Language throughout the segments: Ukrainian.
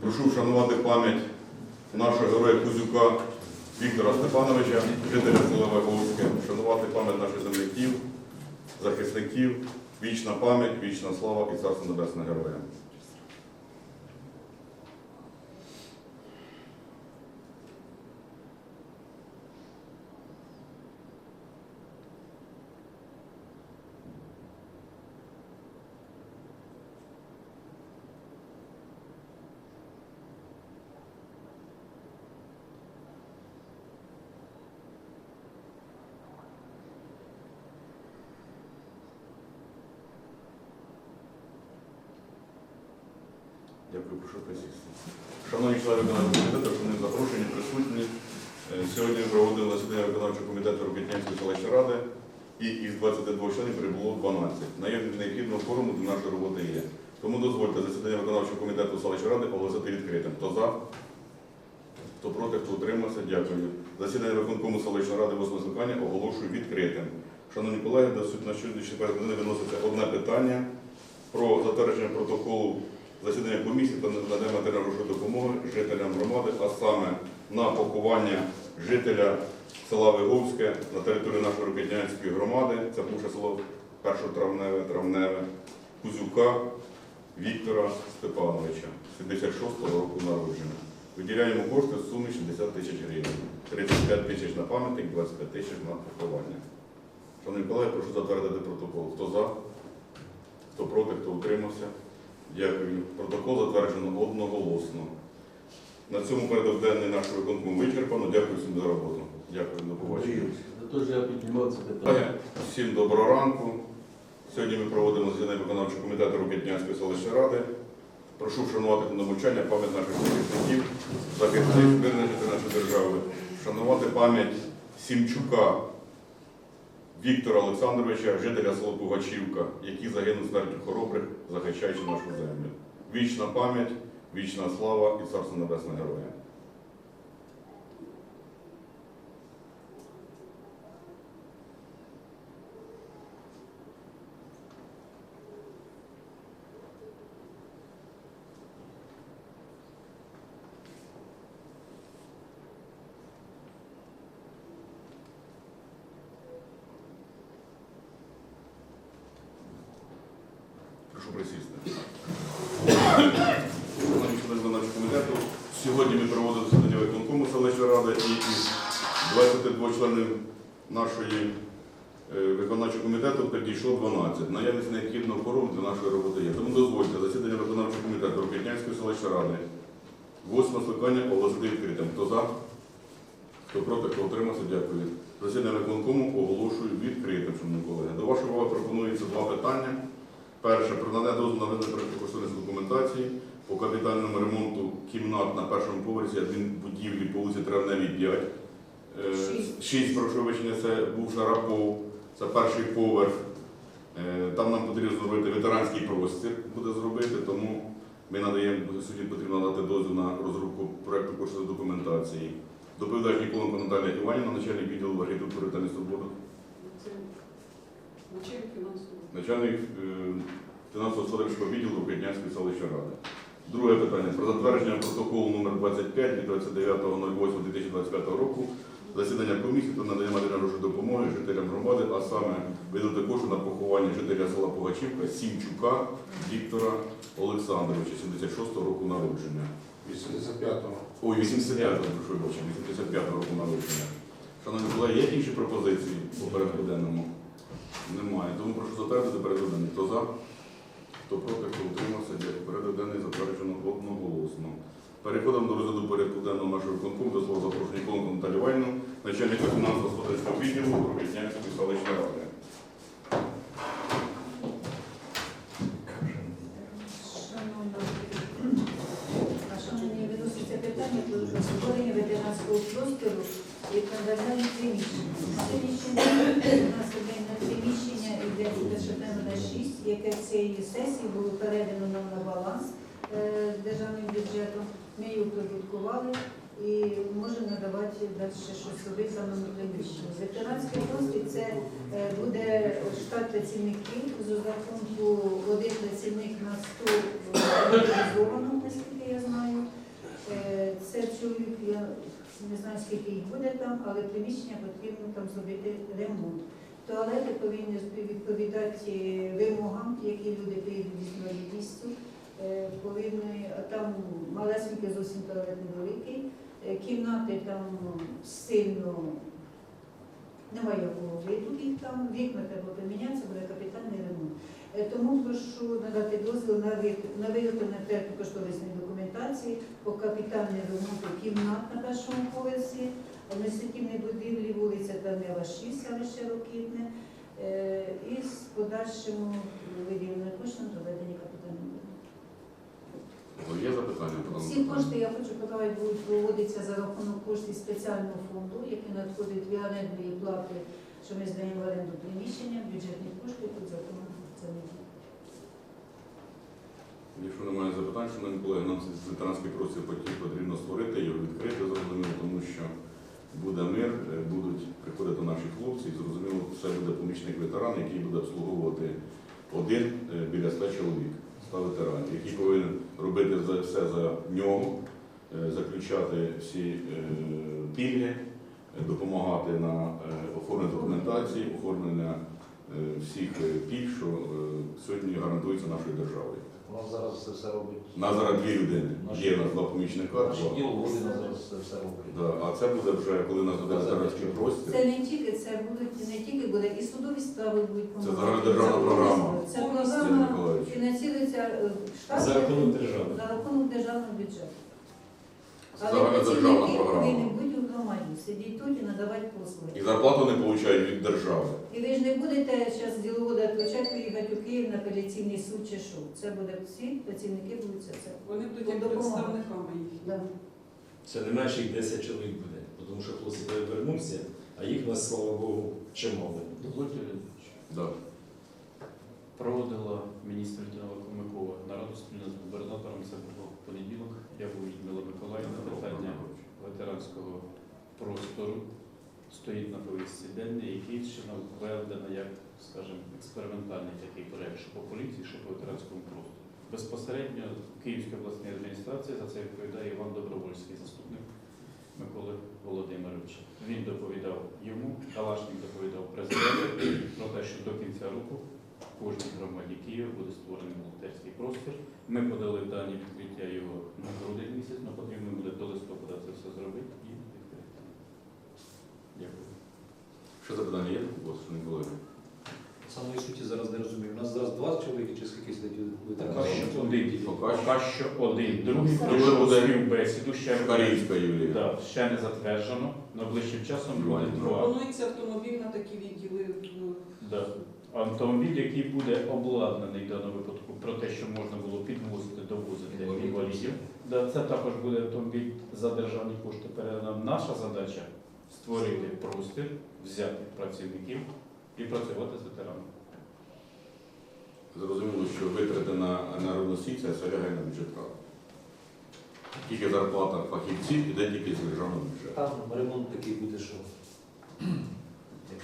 Прошу вшанувати пам'ять нашого героя Кузюка Віктора Степановича, жителя села Ваговське, вшанувати пам'ять наших земляків, захисників, вічна пам'ять, вічна слава і царство небесне героям. Дякую, прошу присісти. Шановні члени виконавчого комітету, шановні запрошені, присутні. Е, Сьогодні проводили засідання виконавчого комітету Рокетнянської селищної ради і із 22 членів прибуло 12. Наявність необхідного форуму для нашої роботи є. Тому дозвольте засідання виконавчого комітету селищної ради оголосити відкритим. Хто за? Хто проти, хто утримався, дякую. Засідання виконкому селищної ради 8 скликання оголошую відкритим. Шановні колеги, до суд на сьогоднішній порядок денний виноситься одне питання про затвердження протоколу засідання комісії та надання матеріально-грошової допомоги жителям громади, а саме на поховання жителя села Виговське на території нашої Рокетнянської громади, це бувше село Першотравневе, Травневе, Кузюка Віктора Степановича, 76-го року народження. Виділяємо кошти в сумі 60 тисяч гривень, 35 тисяч на пам'ятник, 25 тисяч на поховання. Шановні колеги, прошу затвердити протокол. Хто за? Хто проти, хто утримався? Дякую. Протокол затверджено одноголосно. На цьому порядок денний нашого виконкому вичерпано. Дякую всім за роботу. Дякую, до побачення. Питання. Всім доброго ранку. Сьогодні ми проводимо засідання виконавчого комітету Рокетнянської селищної ради. Прошу вшанувати на навчання пам'ять наших захисників, захисників визначити нашої держави, вшанувати пам'ять Сімчука Віктора Олександровича, жителя села Пугачівка, який загинув смертю хоробрих, захищаючи нашу землю. Вічна пам'ять, вічна слава і царство небесне героям. Прошу присісти. Комітету, сьогодні ми проводили засідання виконкому селищної ради і із 22 членів нашої е, виконавчого комітету підійшло 12. Наявність необхідного форуму для нашої роботи є. Тому дозвольте засідання виконавчого комітету Рокетнянської селищної ради. Восьме скликання оголосити відкритим. Хто за? Хто проти, хто утримався, дякую. Засідання виконкому оголошую відкритим, шановні колеги. До вашої уваги пропонується два питання. Перше, про надання дозволу на видання проєктно документації по капітальному ремонту кімнат на першому поверсі адмінбудівлі по вулиці Травневій 5. Е, Шість. Прошу вибачення, це був Шарапов, це перший поверх. Е, Там нам потрібно зробити ветеранський простір, буде зробити, тому ми надаємо суді потрібно надати дозвіл на розробку проєкту коштової документації. Доповідач Ніколенко Наталія Іванівна, начальник відділу архітектури та містобуду. Начальник фінансового. начальник е, відділу Рокетнянської селищної ради. Друге питання про затвердження протоколу номер 25 від 29.08.2025 року засідання комісії про надання матеріальної допомоги жителям громади, а саме видати кошти на поховання жителя села Пугачівка Сімчука Віктора Олександровича, 76-го року народження. 85-го. Ой, 85-го, прошу вибачення, 85-го року народження. Шановні колеги, є інші пропозиції по порядку денному? Немає. Тому прошу затвердити порядок. Хто за? Хто проти, хто утримався, дякую. Порядок затверджено одноголосно. Переходимо до розгляду порядку денного нашого виконкому. До слова запрошую Ніколенко Наталію Іванівну, начальника фінансово-господарського відділу Рокетнянської селищної ради. Шановні, виноситься питання одне приміщення іде Державна 6, яке цієї сесії було передано нам на баланс е, державним бюджетом. Ми його прибуткували і можемо надавати далі щось за номер приміщення. Ветеранський простір це е, буде штат працівників з розрахунку один працівник на 100 організовано, наскільки я знаю. Це чоловік, я Не знаю, скільки їх буде там, але приміщення потрібно там зробити ремонт. Туалети повинні відповідати вимогам, які люди приїдуть з інвалідністю. Е, Повинні, там малесенький зовсім туалет невеликий. Е, Кімнати там сильно немає якого виду їх там, вікна треба поміняти, це буде капітальний ремонт. Е, Тому прошу надати дозвіл на виготовлення проектно-кошторисної документації по капітальному ремонту кімнат на першому поверсі, адміністративній будівлі вулиця Данила 6, селище Рокітне, е, і з подальшим виділенням коштів на проведення капітального. Є запитання? Всі кошти, я хочу подавати, будуть проводитися за рахунок коштів спеціального фонду, які надходять від орендної плати, що ми здаємо в оренду приміщення, бюджетні кошти тут законом це не є. Якщо немає запитань, шановні колеги, нам цей ветеранський простір потрібно створити, його відкрити, зрозуміло, тому що буде мир, е, будуть приходити наші хлопці, і зрозуміло, це буде помічник ветеран, який буде обслуговувати один е, біля 100 чоловік, 100 ветеранів, який повинен робити все за нього, е, заключати всі пільги, допомагати на оформлення документації, оформлення всіх пільг, що сьогодні гарантується нашою державою. У нас зараз це все робить. У нас зараз дві людини. Є у нас два помічника, Наші два. діло Володина зараз це все робить. Да, а це буде вже, коли у нас буде ветеранський простір. Це не тільки це будуть не тільки буде і судові справи будуть Це помагати. загальнодержавна Це програма. Це Сергій програма Миколаївич. фінансується е, штатом За рахунок держави. за рахунок державного бюджету. Але загальнодержавна працівники повинні програма. бути у громаді, сидіти тут і надавати І зарплату не отримують від держави. І ви ж не будете зараз з діловода відключати, поїхати у Київ на апеляційний суд чи що. Це буде всі працівники будуть це. Вони будуть як представниками їх. Да. Це не менше їх 10 чоловік буде, тому що хлопці повернувся, а їх у нас, слава Богу, чимало. Дозвольте. Да. Проводила міністр Людмила Комикова нараду спільно з губернатором. Це було в понеділок. Я був від Людмила Миколаївна. Питання ветеранського простору стоїть на повістці денній, Київщина введена як, скажімо, експериментальний такий проект, що по поліції, що по ветеранському простору. Безпосередньо Київська обласна адміністрація за це відповідає Іван Добровольський, заступник Миколи Володимировича. Він доповідав йому, Калашник доповідав президенту про те, що до кінця року в кожній громаді Києва буде створений волонтерський простір. Ми подали дані відкриття його на грудень місяць, але потрібно буде до листопада це все зробити. Дякую. Що запитання є у вас, шановні колеги? Самої суті зараз не розумію. У нас зараз два чоловіки чи скільки Поки ветеранів? що один. Поки що. Один. Другий пройшов співбесіду, ще Карівська Юлія. Да, ще не затверджено, найближчим часом буде два. Пропонується автомобіль на такі відділи. ну, Да. Автомобіль, який буде обладнаний в даному випадку про те, що можна було підвозити, довозити Інвалідів. Да, це також буде автомобіль за державні кошти передано. Наша задача створити простір, взяти працівників і працювати з ветеранами. Зрозуміло, що витрати на енергоносій це на бюджет ради. Тільки зарплата фахівців іде тільки з державного бюджету. Там ремонт такий буде, що.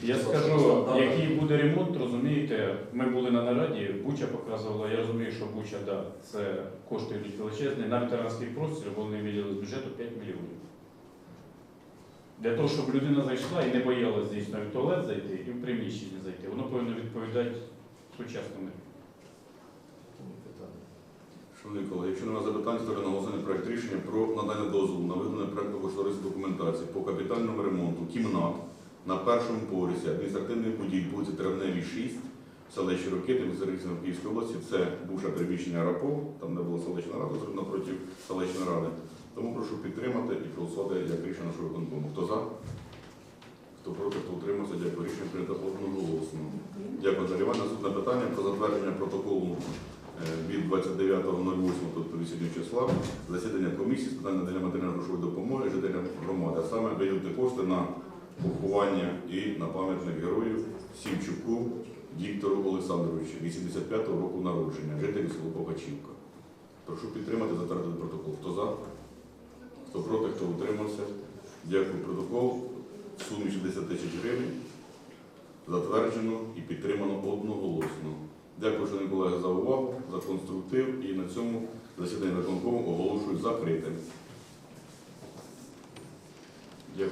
Я скажу, який буде ремонт, розумієте, ми були на нараді, Буча показувала, я розумію, що Буча, да, це кошти йдуть величезні. На ветеранський простір вони виділили з бюджету 5 мільйонів. Для того, щоб людина зайшла і не боялась дійсно в туалет зайти і в приміщення зайти, воно повинно відповідати сучасному. Шановні колеги, якщо немає запитань, ставлю на голосування проект рішення про надання дозволу на видане проекту кошторисної документації по капітальному ремонту кімнат на першому поверсі адміністративних будівель вулиці Травневій 6, селищі Рокити, Містерівської Київської області. Це бувше приміщення РАПО, там де була селищна рада, зроблена напроти селищної ради. Тому прошу підтримати і проголосувати як рішення нашого виконкому. Хто за? Хто проти, хто утримався, дякую. Рішення прийнято одноголосно. Дякую, Дар'я Іванівна. Наступне питання про затвердження протоколу е, від 29.08, тобто 8 числа, засідання комісії з питань надання матеріально-грошової допомоги жителям громади, а саме виділити кошти на поховання і на пам'ятник герою Сівчуку Віктору Олександровичу, 85-го року народження, жителі село Покачівка. Прошу підтримати, затвердити протокол. Хто за? Утримався? Дякую. Протокол в сумі 60 тисяч гривень затверджено і підтримано одноголосно. Дякую, шановні колеги, за увагу, за конструктив і на цьому засідання виконкому оголошую закритим. Дякую.